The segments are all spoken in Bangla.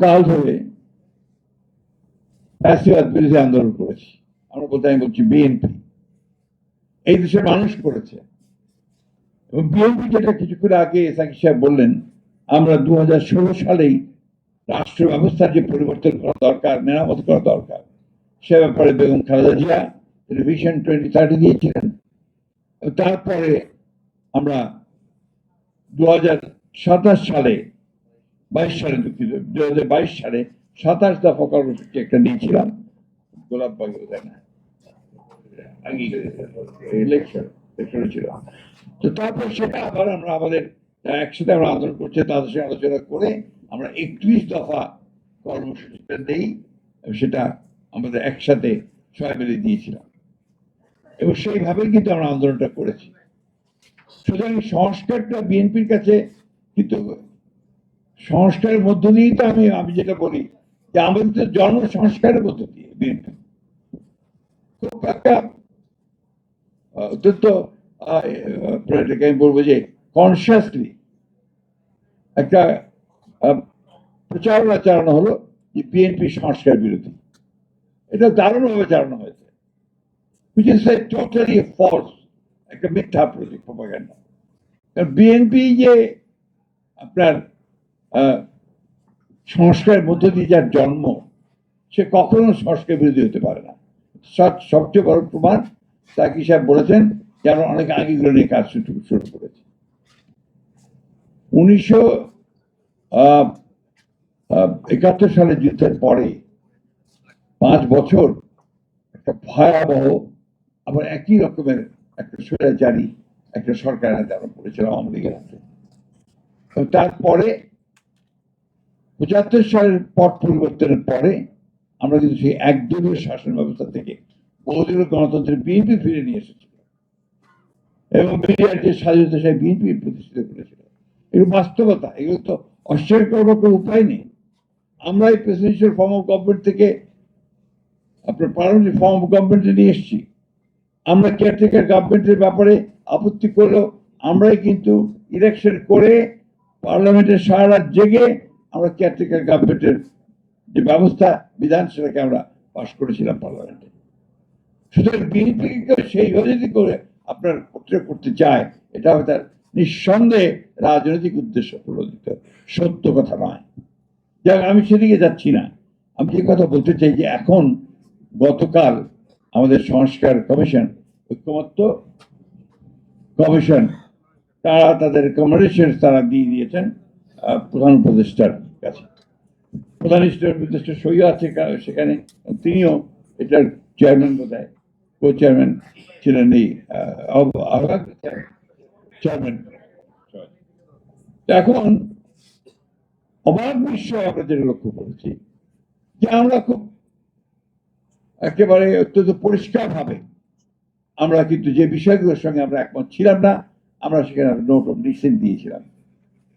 দীর্ঘকাল ধরে বিরোধী আন্দোলন করেছি। আমরা বলতে, আমি বলছি বিএনপি। এই দেশের মানুষ করেছে। এবং বিএনপি যেটা কিছুক্ষণ আগে সাকি সাহেব বললেন, আমরা দুই হাজার ষোলো সালেই রাষ্ট্র ব্যবস্থার যে পরিবর্তন করা দরকার, মেরামত করা দরকার, সে ব্যাপারে Begum Khaleda Zia television twenty thirty দিয়েছিলেন। তারপরে আমরা দু সালে বাইশ সালে দুঃখিত দু হাজার বাইশ সালে সাতাশ দফা কর্মসূচি একটা দিয়েছিলাম গোলাপ বাগ তাই না। ছিল। তো তারপর সেটা আবার আমরা আমাদের একসাথে আমরা আন্দোলন করছে, তাদের সাথে আলোচনা করে আমরা একত্রিশ দফা কর্মসূচিটা দেই, সেটা আমাদের একসাথে সবাই মিলে দিয়েছিলাম। এবং সেইভাবেই কিন্তু আমরা আন্দোলনটা করেছি। সুতরাং সংস্কারটা বিএনপির কাছে কিন্তু সংস্কারের মধ্য দিয়েই তো আমি আমি যেটা বলি, যে আমাদের তো জন্ম সংস্কারের মধ্য দিয়ে বিএনপি খুব একটা অত্যন্ত এটাকে আমি বলব যে কনসিয়াসলি একটা প্রচারণা চালানো হলো যে বিএনপি সংস্কার বিরোধী এটা দারুণভাবে চালানো হয়েছে। Which is a totally false, একটা মিথ্যা কারণ বিএনপি যে আপনার সংস্কারের মধ্য দিয়ে যার জন্ম, সে কখনো সংস্কার বিরোধী হতে পারে না। সবচেয়ে বড় প্রমাণ তাকি সাহেব বলেছেন যে আমরা অনেক আগে এগুলো নিয়ে কাজ শুরু করেছি। উনিশশো একাত্তর সালের যুদ্ধের পরে পাঁচ বছর একটা ভয়াবহ, আবার একই রকমের একটা স্বৈরাচারী একটা সরকার হাতে আমরা পড়েছিল আওয়ামী লীগের হাতে। তারপরে পঁচাত্তর সালের পট পরিবর্তনের পরে আমরা কিন্তু সেই একদলীয় শাসন ব্যবস্থা থেকে বহুদলীয় গণতন্ত্রের বিএনপি ফিরে নিয়ে এসেছি এবং মিডিয়ার যে স্বাধীনতা সেই বিএনপি প্রতিষ্ঠিত করেছিল। এগুলো বাস্তবতা, এগুলো তো অস্বীকার করবার কোনো উপায় নেই। আমরা এই প্রেসিডেন্সিয়াল ফর্ম অফ গভর্নমেন্ট থেকে আপনার পার্লামেন্টের ফর্ম অফ গভর্নমেন্টে নিয়ে এসেছি। আমরা কেয়ারটেকার গভর্নমেন্টের ব্যাপারে আপত্তি করলেও আমরাই কিন্তু ইলেকশন করে পার্লামেন্টের সারা জেগে আমরা কেয়ারটেকার গভর্নমেন্টের যে ব্যবস্থা বিধান সেটাকে আমরা পাশ করেছিলাম পার্লামেন্টে সুতরাং বিএনপিকে সেইভাবে যদি করে আপনার করতে করতে চায়, এটা হবে তার নিঃসন্দেহে রাজনৈতিক উদ্দেশ্য প্রণোদিত। সত্য কথা নয়। যাক, আমি সেদিকে যাচ্ছি না। আমি যে কথা বলতে চাই যে এখন গতকাল আমাদের সংস্কার কমিশন, ঐক্যমত্য কমিশন, তারা তাদের রেকমেন্ডেশন তারা দিয়ে দিয়েছেন প্রধান উপদেষ্টার কাছে। প্রধান উপদেষ্টা সই আছে সেখানে তিনিও এটার চেয়ারম্যান বোধ হয় কো চেয়ারম্যান ছিলেন এই চেয়ারম্যান এখন অবাক বিশ্ব আমরা যেটা লক্ষ্য করেছি, যে আমরা খুব একেবারে অত্যন্ত পরিষ্কার ভাবে আমরা কিন্তু যে বিষয়গুলোর সঙ্গে আমরা একমত ছিলাম না, আমরা সেখানে নোট অফ ডিসেন্ট দিয়েছিলাম।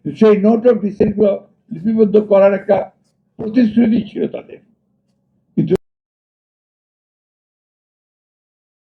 সেই নোট অফ ডিসেন্টগুলো লিপিবদ্ধ করার একটা প্রতিশ্রুতি ছিল তাদের।